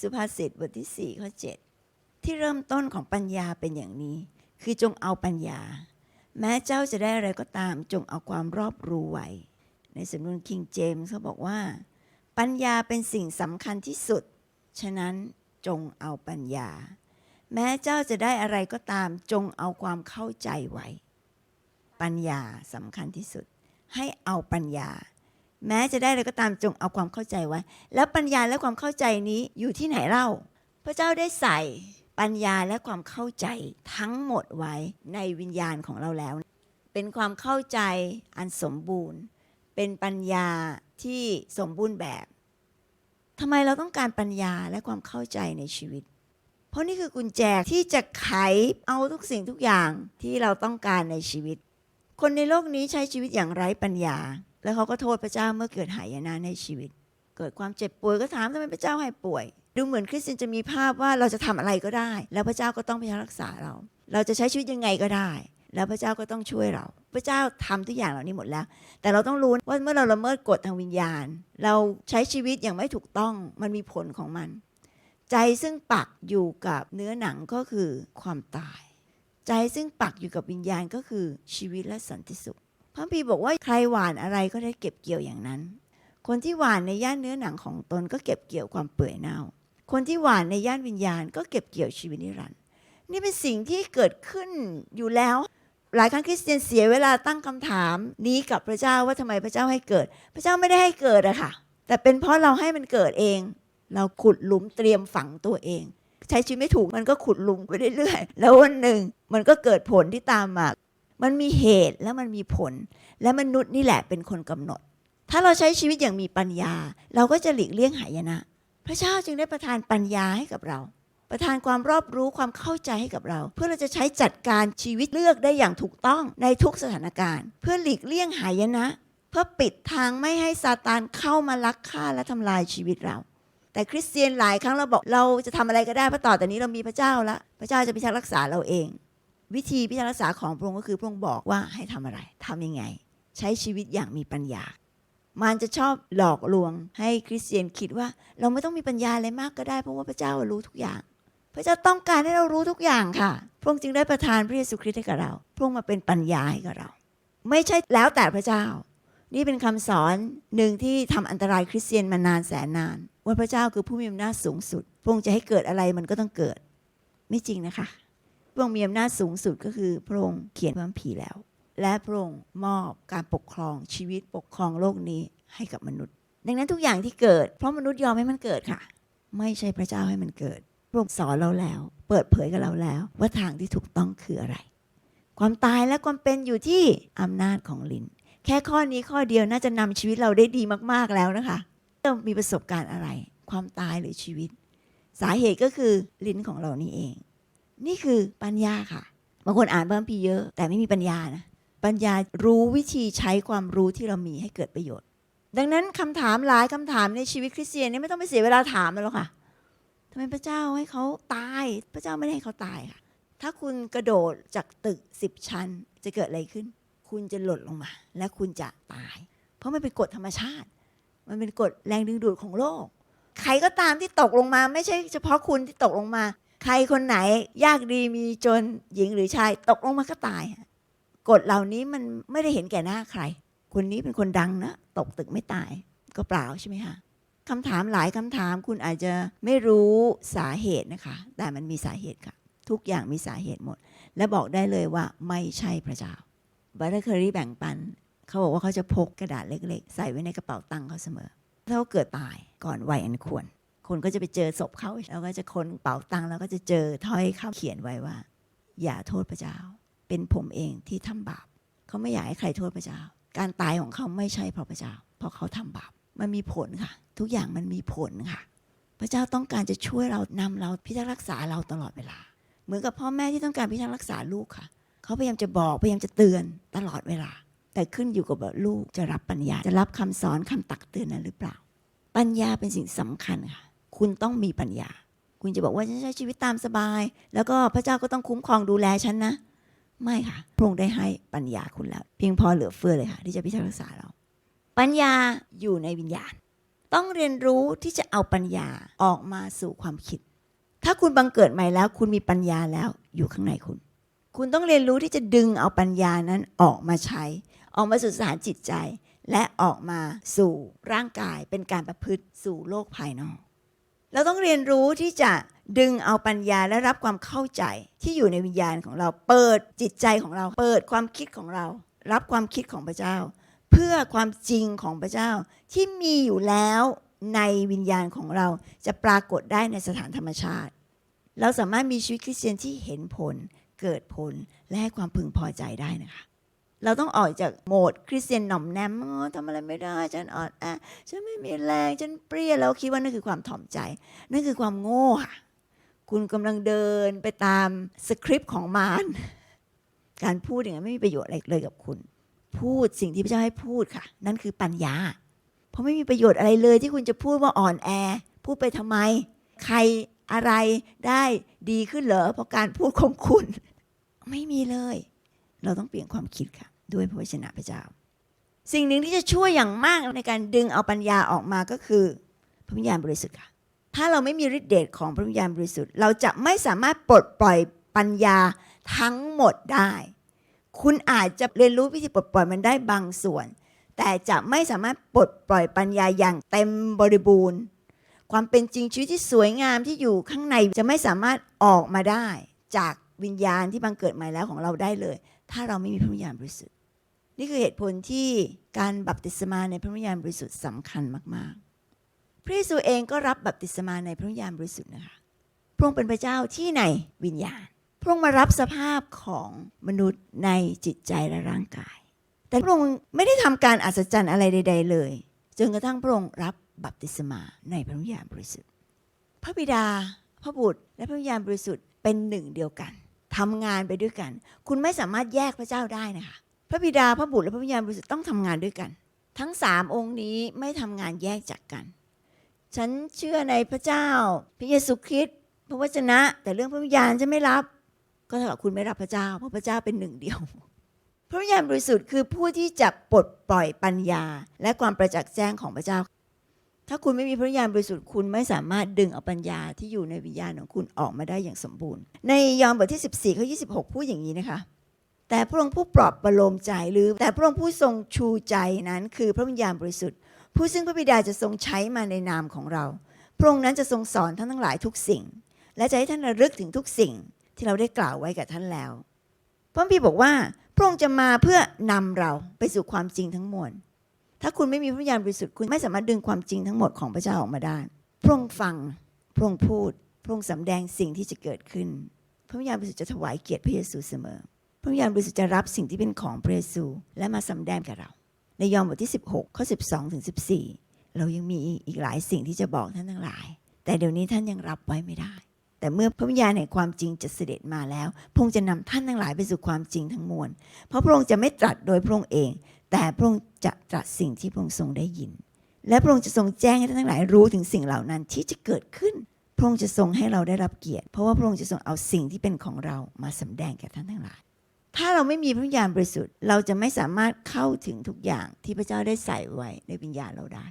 สุภาษิตบทที่ 4 ข้อ 7 ที่เริ่มต้นของปัญญาเป็นอย่างนี้ คือจงเอาปัญญา แม้เจ้าจะได้อะไรก็ตามจงเอาความรอบรู้ไว้ ในสำนวนคิงเจมส์เขาบอกว่า ปัญญาเป็นสิ่งสำคัญที่สุด ฉะนั้นจงเอาปัญญา แม้เจ้าจะได้อะไรก็ตามจงเอาความเข้าใจไว้ ปัญญาสำคัญที่สุด ให้เอาปัญญา แม้จะได้อะไรก็ตามจงเอาความเข้าใจไว้ แล้วปัญญาและความเข้าใจนี้อยู่ที่ไหนเล่า พระเจ้าได้ใส่ปัญญาและความเข้าใจทั้งหมดไว้ในวิญญาณของเราแล้ว เป็นความเข้าใจอันสมบูรณ์ เป็นปัญญาที่สมบูรณ์แบบทำไมเราต้องการปัญญาและความเข้าใจในชีวิต เพราะนี่คือกุญแจที่จะไขเอาทุกสิ่งทุกอย่างที่เราต้องการในชีวิต คนในโลกนี้ใช้ชีวิตอย่างไร้ปัญญา แล้วเขาก็โทษพระเจ้าเมื่อเกิดหายนะในชีวิต เกิดความเจ็บป่วยก็ถามทำไมพระเจ้าให้ป่วย ดูเหมือนคริสเตียนจะมีภาพว่าเราจะทำอะไรก็ได้ แล้วพระเจ้าก็ต้องพยายามรักษาเรา เราจะใช้ชีวิตยังไงก็ได้ แล้วพระเจ้าก็ต้องช่วยเรา พระเจ้าทำทุกอย่างเหล่านี้หมดแล้ว แต่เราต้องรู้ว่าเมื่อเราละเมิดกฎทางวิญญาณ เราใช้ชีวิตอย่างไม่ถูกต้องมันมีผลของมัน ใจซึ่งปักอยู่กับเนื้อหนังก็คือความตาย ใจซึ่งปักอยู่กับวิญญาณก็คือชีวิตและสันติสุข พระพีบอกว่าใครหวานอะไรก็ได้เก็บเกี่ยวอย่างนั้น คนที่หวานในย่านเนื้อหนังของตนก็เก็บเกี่ยวความเปื่อยเน่า คนที่หวานในย่านวิญญาณ ก็เก็บเกี่ยวชีวิตนิรันดร์นี่เป็นสิ่งที่เกิดขึ้นอยู่แล้ว หลายครั้งคริสเตียนเสียเวลาตั้งคำถามนี้กับพระเจ้าว่าทำไมพระเจ้าให้เกิด พระเจ้าไม่ได้ให้เกิดอะค่ะ แต่เป็นเพราะเราให้มันเกิดเอง เราขุดหลุมเตรียมฝังตัวเอง ใช้ชีวิตไม่ถูกมันก็ขุดหลุมไปเรื่อยๆ แล้ววันหนึ่งมันก็เกิดผลที่ตามมา มันมีเหตุแล้วมันมีผล และมนุษย์นี่แหละเป็นคนกำหนด ถ้าเราใช้ชีวิตอย่างมีปัญญา เราก็จะหลีกเลี่ยงหายนะ พระเจ้าจึงได้ประทานปัญญาให้กับเรา ประทานความรอบรู้ความเข้าใจให้กับเรา เพื่อเราจะใช้จัดการชีวิตเลือกได้อย่างถูกต้องในทุกสถานการณ์ เพื่อหลีกเลี่ยงหายนะ เพื่อปิดทางไม่ให้ซาตานเข้ามาลักฆ่าและทำลายชีวิตเราแต่คริสเตียนหลายครั้งเราบอกเราจะทำอะไรก็ได้เพราะต่อแต่นี้เรามีพระเจ้าละพระเจ้าจะพิทักษ์รักษาเราเอง วิธีพิทักษ์รักษาของพระองค์ก็คือพระองค์บอกว่าให้ทำอะไรทำยังไง ใช้ชีวิตอย่างมีปัญญา มันจะชอบหลอกลวงให้คริสเตียนคิดว่า เราไม่ต้องมีปัญญาอะไรมากก็ได้ เพราะว่าพระเจ้ารู้ทุกอย่าง พระเจ้าต้องการให้เรารู้ทุกอย่างค่ะ พระองค์จึงได้ประทานพระเยซูคริสต์ให้กับเรา พระองค์มาเป็นปัญญาให้กับเรา ไม่ใช่แล้วแต่พระเจ้า นี่เป็นคำสอนหนึ่งที่ทำอันตรายคริสเตียนมานานแสนนาน ว่าพระเจ้าคือผู้มีอำนาจสูงสุด พระองค์จะให้เกิดอะไรมันก็ต้องเกิด ไม่จริงนะคะ ระองค์มีอำนาจสูงสุดก็คือพระองค์เขียนพระคัมภีร์แล้ว และพระองค์มอบการปกครองชีวิตปกครองโลกนี้ให้กับมนุษย์ ดังนั้นทุกอย่างที่เกิด เพราะมนุษย์ยอมให้มันเกิดค่ะ ไม่ใช่พระเจ้าให้มันเกิด พระองค์สอนเราแล้ว เปิดเผยกับเราแล้ว ว่าทางที่ถูกต้องคืออะไร ความตายและความเป็นอยู่ที่อำนาจของลิ้นแค่ข้อนี้ข้อเดียวน่าจะนำชีวิตเราได้ดีมากๆแล้วนะคะเรามีประสบการณ์อะไร ความตายหรือชีวิต สาเหตุก็คือลิ้นของเรานี่เอง นี่คือปัญญาค่ะบางคนอ่านพระคัมภีร์เยอะแต่ไม่มีปัญญานะปัญญารู้วิธีใช้ความรู้ที่เรามีให้เกิดประโยชน์ ดังนั้นคำถามหลายคำถามในชีวิตคริสเตียนนี่ไม่ต้องไปเสียเวลาถามมันหรอกค่ะทำไมพระเจ้าให้เขาตาย พระเจ้าไม่ได้ให้เขาตายค่ะ ถ้าคุณกระโดดจากตึกสิบชั้นจะเกิดอะไรขึ้น คุณจะหล่นลงมา และคุณจะตาย เพราะมันเป็นกฎธรรมชาติ มันเป็นกฎแรงดึงดูดของโลก ใครก็ตามที่ตกลงมา ไม่ใช่เฉพาะคุณที่ตกลงมา ใครคนไหนยากดีมีจนหญิงหรือชาย ตกลงมาก็ตาย กฎเหล่านี้มันไม่ได้เห็นแก่หน้าใคร คนนี้เป็นคนดังนะ ตกตึกไม่ตายก็เปล่าใช่ไหมคะคำถามหลายคำถามคุณอาจจะไม่รู้สาเหตุนะคะ แต่มันมีสาเหตุค่ะ ทุกอย่างมีสาเหตุหมด และบอกได้เลยว่าไม่ใช่พระเจ้าบัตเตอร์เคอรี่แบ่งปัน เขาบอกว่าเขาจะพกกระดาษเล็ก ๆ ใส่ไว้ในกระเป๋าตังค์เขาเสมอ ถ้าเขาเกิดตายก่อนวัยอันควร คนก็จะไปเจอศพเขาแล้วก็จะค้นเป๋าตังค์แล้วก็จะเจอถ้อยคำเขียนไว้ว่า อย่าโทษพระเจ้า เป็นผมเองที่ทำบาปเขาไม่อยากให้ใครโทษพระเจ้า การตายของเขาไม่ใช่เพราะพระเจ้า เพราะเขาทำบาปมันมีผลค่ะ ทุกอย่างมันมีผลค่ะ พระเจ้าต้องการจะช่วยเรานำเราพิทักษ์รักษาเราตลอดเวลา เหมือนกับพ่อแม่ที่ต้องการพิทักษ์รักษาลูกค่ะเขาพยายามจะบอกพยายามจะเตือนตลอดเวลา แต่ขึ้นอยู่กับลูกจะรับปัญญาจะรับคำสอนคำตักเตือนนั้นหรือเปล่า ปัญญาเป็นสิ่งสำคัญค่ะ คุณต้องมีปัญญา คุณจะบอกว่าฉันใช้ชีวิตตามสบาย แล้วก็พระเจ้าก็ต้องคุ้มครองดูแลฉันนะ ไม่ค่ะ พระองค์ได้ให้ปัญญาคุณแล้ว เพียงพอเหลือเฟือเลยค่ะ ที่จะพิทักษ์รักษาเรา ปัญญาอยู่ในวิญญาณตต้องเรียนรู้ที่จะเอาปัญญาออกมาสู่ความคิด ถ้าคุณบังเกิดใหม่แล้ว คุณมีปัญญาแล้วอยู่ข้างในคุณ คุณต้องเรียนรู้ที่จะดึงเอาปัญญานั้นออกมาใช้ ออกมาสู่สถานจิตใจและออกมาสู่ร่างกายเป็นการประพฤติสู่โลกภายนอก เราต้องเรียนรู้ที่จะดึงเอาปัญญาและรับความเข้าใจที่อยู่ในวิญญาณของเราเปิดจิตใจของเรา เปิดความคิดของเรา รับความคิดของพระเจ้า เพื่อความจริงของพระเจ้าที่มีอยู่แล้วในวิญญาณของเราจะปรากฏได้ในสถานธรรมชาติ เราสามารถมีชีวิตคริสเตียนที่เห็นผล เกิดผลและให้ความพึงพอใจได้นะคะ เราต้องออกจากโหมดคริสเตียนหน่อมแนมทำอะไรไม่ได้ ฉันอ่อนแอฉันไม่มีแรงฉันเปรี้ยแล้วคิดว่านั่นคือความถ่อมใจ นั่นคือความโง่ค่ะ คุณกำลังเดินไปตามสคริปต์ของมารการพูดอย่างนั้นไม่มีประโยชน์อะไรเลยกับคุณ พูดสิ่งที่พระเจ้าให้พูดค่ะ นั่นคือปัญญา เพราะไม่มีประโยชน์อะไรเลยที่คุณจะพูดว่าอ่อนแอ พูดไปทำไม ใครอะไรได้ดีขึ้นเหรอเพราะการพูดของคุณ ไม่มีเลย เราต้องเปลี่ยนความคิดค่ะ ด้วยพระวจนะพระเจ้า สิ่งหนึ่งที่จะช่วยอย่างมากในการดึงเอาปัญญาออกมาก็คือพระวิญญาณบริสุทธิ์ค่ะ ถ้าเราไม่มีฤทธิ์เดชของพระวิญญาณบริสุทธิ์ เราจะไม่สามารถปลดปล่อยปัญญาทั้งหมดได้ คุณอาจจะเรียนรู้วิธีปลดปล่อยมันได้บางส่วน แต่จะไม่สามารถปลดปล่อยปัญญาอย่างเต็มบริบูรณ์ ความเป็นจริงชีวิตที่สวยงามที่อยู่ข้างในจะไม่สามารถออกมาได้ จากวิญญาณที่บังเกิดใหม่แล้วของเราได้เลย ถ้าเราไม่มีพระวิญญาณบริสุทธิ์ นี่คือเหตุผลที่การบัพติศมาในพระวิญญาณบริสุทธิ์สำคัญมาก ๆ พระเยซูเองก็รับบัพติศมาในพระวิญญาณบริสุทธิ์นะคะ พระองค์เป็นพระเจ้าที่ในวิญญาณ พระองค์มารับสภาพของมนุษย์ในจิตใจและร่างกาย แต่พระองค์ไม่ได้ทำการอัศจรรย์อะไรใด ๆ เลย จนกระทั่งพระองค์รับบัพติศมาในพระวิญญาณบริสุทธิ์ พระบิดา พระบุตร และพระวิญญาณบริสุทธิ์เป็นหนึ่งเดียวกันทำงานไปด้วยกัน คุณไม่สามารถแยกพระเจ้าได้นะคะ พระบิดาพระบุตรและพระวิญญาณบริสุทธิ์ต้องทำงานด้วยกัน ทั้งสามองค์นี้ไม่ทำงานแยกจากกัน ฉันเชื่อในพระเจ้า พระเยซูคริสต์พระวจนะ แต่เรื่องพระวิญญาณจะไม่รับ ก็เท่ากับคุณไม่รับพระเจ้า เพราะพระเจ้าเป็นหนึ่งเดียว พระวิญญาณบริสุทธิ์คือผู้ที่จะปลดปล่อยปัญญา และความประจักษ์แจ้งของพระเจ้า ถ้าคุณไม่มีพระวิญญาณบริสุทธิ์คุณไม่สามารถดึงเอาปัญญาที่อยู่ในวิญญาณของคุณออกมาได้อย่างสมบูรณ์ ในยอห์นบทที่ 14ข้อ26 พูดอย่างนี้นะคะ แต่พระองค์ผู้ปลอบประโลมใจหรือ แต่พระองค์ผู้ทรงชูใจนั้น คือพระวิญญาณบริสุทธิ์ ผู้ซึ่งพระบิดาจะทรงใช้มาในนามของเรา พระองค์นั้นจะทรงสอนท่านทั้งหลายทุกสิ่ง และจะให้ท่านระลึกถึงทุกสิ่งที่เราได้กล่าวไว้กับท่านแล้ว พระพี่บอกว่า พระองค์จะมาเพื่อนำเราไปสู่ความจริงทั้งมวล ถ้าคุณไม่มีพระวิญญาณบริสุทธิ์คุณไม่สามารถดึงความจริงทั้งหมดของพระเจ้าออกมาได้ พระองค์ฟัง พระองค์พูด พระองค์สำแดงสิ่งที่จะเกิดขึ้น พระวิญญาณบริสุทธิ์จะถวายเกียรติพระเยซูเสมอ ระวิญญาณบริสุทธิ์จะรับสิ่งที่เป็นของพระเยซูและมาสำแดงกับเรา ในยอห์นบทที่ 16ข้อ12ถึง14 เรายังมีอีกหลายสิ่งที่จะบอกท่านทั้งหลาย แต่เดี๋ยวนี้ท่านยังรับไว้ไม่ได้ แต่เมื่อพระวิญญาณแห่งความจริงจะเสด็จมาแล้วพระองค์จะนำท่านทั้งหลายไปสู่ความจริงทั้งมวล เพราะพระองค์จะไม่ตรัสโดยพระองค์เอง แต่พระองค์จะตรัสสิ่งที่พระองค์ทรงได้ยิน และพระองค์จะทรงแจ้งให้ท่านทั้งหลายรู้ถึงสิ่งเหล่านั้นที่จะเกิดขึ้นพระองค์จะทรงให้เราได้รับเกียรติ เพราะว่าพระองค์จะทรงเอาสิ่งที่เป็นของเรามาสำแดงแก่ท่านทั้งหลาย ถ้าเราไม่มีพระวิญญาณบริสุทธิ์ เราจะไม่สามารถเข้าถึงทุกอย่างที่พระเจ้าได้ใส่ไว้ในวิญญาณเราได้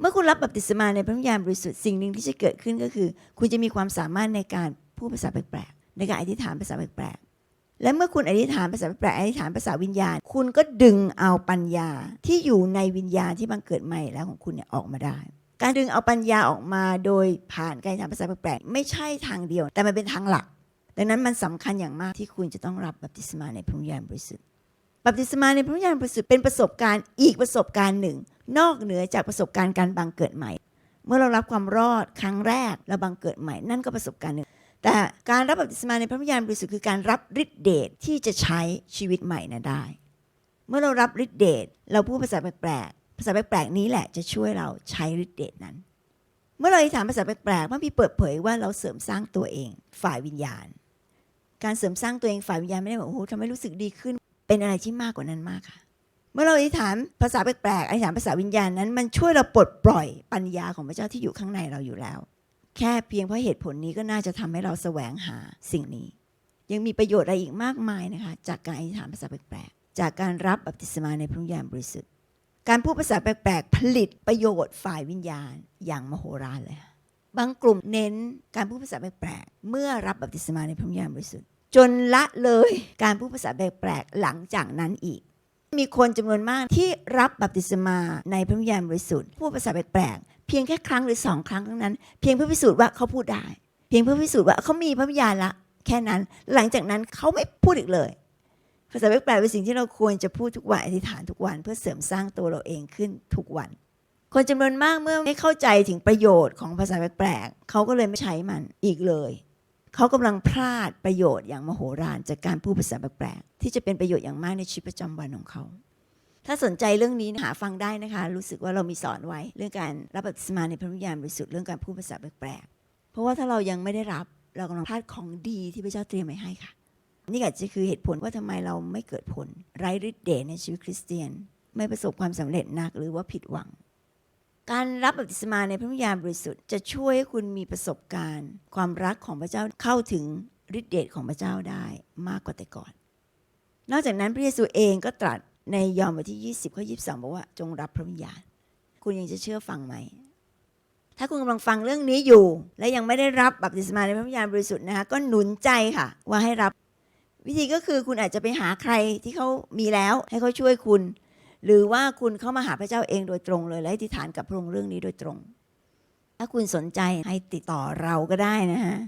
เมื่อคุณรับบัพติศมาในพระวิญญาณบริสุทธิ์สิ่งหนึ่งที่จะเกิดขึ้นก็คือ คุณจะมีความสามารถในการพูดภาษาแปลกๆในการอธิษฐานภาษาแปลกๆและเมื่อคุณอธิษฐานภาษาแปลกๆอธิษฐานภาษาวิญญาณ คุณก็ดึงเอาปัญญาที่อยู่ในวิญญาณที่บังเกิดใหม่แล้วของคุณเนี่ยออกมาได้ การดึงเอาปัญญาออกมาโดยผ่านการอธิษฐานภาษาแปลกๆไม่ใช่ทางเดียว แต่มันเป็นทางหลัก ดังนั้นมันสำคัญอย่างมากที่คุณจะต้องรับบัพติศมาในพระวิญญาณบริสุทธิ์บัพติศมาในพระวิญญาณบริสุทธิ์เป็นประสบการณ์อีกประสบการณ์หนึ่ง นอกเหนือจากประสบการณ์การบังเกิดใหม่ เมื่อเรารับความรอดครั้งแรกเราบังเกิดใหม่นั่นก็ประสบการณ์หนึ่ง แต่การรับบัพติศมาในพระวิญญาณบริสุทธิ์คือการรับฤทธิเดชที่จะใช้ชีวิตใหม่นะได้ เมื่อเรารับฤทธิเดชเราพูดภาษาแปลกๆภาษาแปลกๆนี้แหละจะช่วยเราใช้ฤทธิเดชนั้น เมื่อเราอธิษฐานภาษาแปลกๆพระพี่เปิดเผยว่าเราเสริมสร้างตัวเอง ฝ่ายวิญญาณ การเสริมสร้างตัวเองฝ่ายวิญญาณไม่ได้บอกโอ้โหทำให้รู้สึกดีขึ้น เป็นอะไรที่มากกว่านั้นมากค่ะ เมื่อเราอธิษฐานภาษาแปลกๆอธิษฐานภาษาวิญญาณนั้น มันช่วยเราปลดปล่อยปัญญาของพระเจ้าที่อยู่ข้างในเราอยู่แล้ว แค่เพียงเพราะเหตุผลนี้ก็น่าจะทำให้เราแสวงหาสิ่งนี้ ยังมีประโยชน์อะไรอีกมากมายนะคะ จากการอธิษฐานภาษาแปลกๆจากการรับบัพติศมาในพระวิญญาณบริสุทธิ์การพูดภาษาแปลกๆผลิตประโยชน์ฝ่ายวิญญาณอย่างมโหฬารเลยค่ะ บางกลุ่มเน้นการพูดภาษาแปลกๆเมื่อรับบัพติศมาในพระวิญญาณบริสุทธิ์จนละเลยการพูดภาษาแปลกๆหลังจากนั้นอีก มีคนจำนวนมากที่รับบัพติศมาในพระวิญญาณบริสุทธิ์พูดภาษาแปลกๆเพียงแค่ครั้งหรือสองครั้งเท่านั้น เพียงเพื่อพิสูจน์ว่าเขาพูดได้ เพียงเพื่อพิสูจน์ว่าเขามีพระวิญญาณละ แค่นั้น หลังจากนั้นเขาไม่พูดอีกเลยภาษาแปลกๆเป็นสิ่งที่เราควรจะพูดทุกวันอธิษฐานทุกวัน เพื่อเสริมสร้างตัวเราเองขึ้นทุกวัน คนจำนวนมากเมื่อไม่เข้าใจถึงประโยชน์ของภาษาแปลกๆเขาก็เลยไม่ใช้มันอีกเลย เขากำลังพลาดประโยชน์อย่างมโหฬารจากการพูดภาษาแปลกๆที่จะเป็นประโยชน์อย่างมากในชีวิตประจำวันของเขา ถ้าสนใจเรื่องนี้หาฟังได้นะคะ รู้สึกว่าเรามีสอนไว้ เรื่องการรับบัพติศมาในพระวิญญาณบริสุทธิ์เรื่องการพูดภาษาแปลกๆเพราะว่าถ้าเรายังไม่ได้รับเรากำลังพลาดของดีที่พระเจ้าเตรียมไว้ให้ค่ะนี่อาจจะคือเหตุผลว่าทำไมเราไม่เกิดผลไร้ฤทธิ์เดชในชีวิตคริสเตียน ไม่ประสบความสำเร็จนักหรือว่าผิดหวัง การรับบัพติศมาในพระวิญญาณบริสุทธิ์จะช่วยให้คุณมีประสบการณ์ ความรักของพระเจ้าเข้าถึงฤทธิเดชของพระเจ้าได้มากกว่าแต่ก่อน นอกจากนั้นพระเยซูเองก็ตรัสในยอห์นบทที่ 20ข้อ22 บอกว่าจงรับพระวิญญาณ คุณยังจะเชื่อฟังไหม ถ้าคุณกำลังฟังเรื่องนี้อยู่ และยังไม่ได้รับบัพติศมาในพระวิญญาณบริสุทธิ์นะคะก็หนุนใจค่ะ ว่าให้รับ วิธีก็คือคุณอาจจะไปหาใครที่เขามีแล้วให้เขาช่วยคุณ หรือว่าคุณเข้ามาหาพระเจ้าเองโดยตรงเลยและอธิษฐานกับพระองค์เรื่องนี้โดยตรง ถ้าคุณสนใจให้ติดต่อเราก็ได้นะฮะ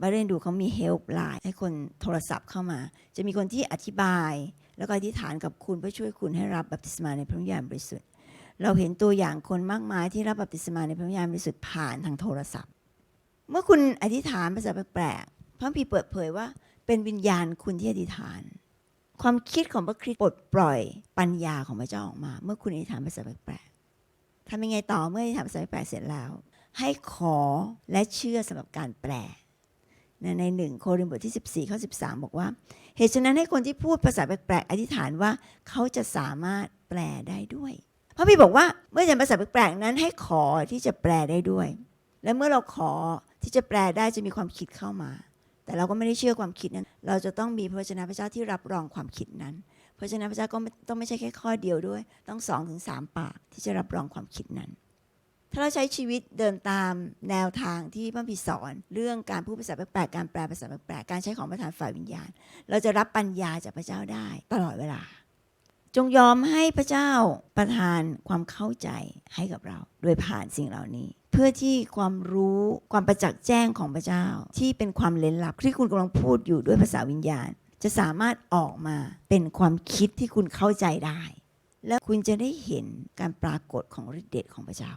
บาเรนดูเขามีเฮลป์ไลน์ให้คนโทรศัพท์เข้ามา จะมีคนที่อธิบาย แล้วก็อธิษฐานกับคุณเพื่อช่วยคุณให้รับบัพติศมาในพระวิญญาณบริสุทธิ์ เราเห็นตัวอย่างคนมากมายที่รับบัพติศมาในพระวิญญาณบริสุทธิ์ผ่านทางโทรศัพท์ เมื่อคุณอธิษฐานภาษาแปลกๆพระคัมภีเปิดเผยว่า เป็นวิญญาณคุณที่อธิษฐาน ความคิดของพระคริสต์ปลดปล่อยปัญญาของพระเจ้าออกมา เมื่อคุณอธิษฐานภาษาแปลกๆทำยังไงต่อเมื่ออธิษฐานภาษาแปลกๆเสร็จแล้ว ให้ขอและเชื่อสำหรับการแปลในในหนึ่งโครินธ์บทที่ 14ข้อ13 บอกว่า เหตุฉะนั้นให้คนที่พูดภาษาแปลกๆอธิษฐานว่าเขาจะสามารถแปลได้ด้วยพระพี่บอกว่าเมื่อจะภาษาแปลกๆนั้นให้ขอที่จะแปลได้ด้วย และเมื่อเราขอที่จะแปลได้จะมีความคิดเข้ามา แต่เราก็ไม่ได้เชื่อความคิดนั้น เราจะต้องมีพระวจนะพระเจ้าที่รับรองความคิดนั้น พระวจนะพระเจ้าก็ต้องไม่ใช่แค่ข้อเดียวด้วย ต้องสองถึงสามปากที่จะรับรองความคิดนั้น ถ้าเราใช้ชีวิตเดินตามแนวทางที่พระพิสอน เรื่องการพูดภาษาแปลกๆการแปลภาษาแปลกๆการใช้ของประธานฝ่ายวิญญาณ เราจะรับปัญญาจากพระเจ้าได้ตลอดเวลา จงยอมให้พระเจ้าประทานความเข้าใจให้กับเรา โดยผ่านสิ่งเหล่านี้ เพื่อที่ความรู้ความประจักษ์แจ้งของพระเจ้า ที่เป็นความเล้นลับที่คุณกำลังพูดอยู่ด้วยภาษาวิญญาณ จะสามารถออกมาเป็นความคิดที่คุณเข้าใจได้ และคุณจะได้เห็นการปรากฏของฤทธิ์เดชของพระเจ้า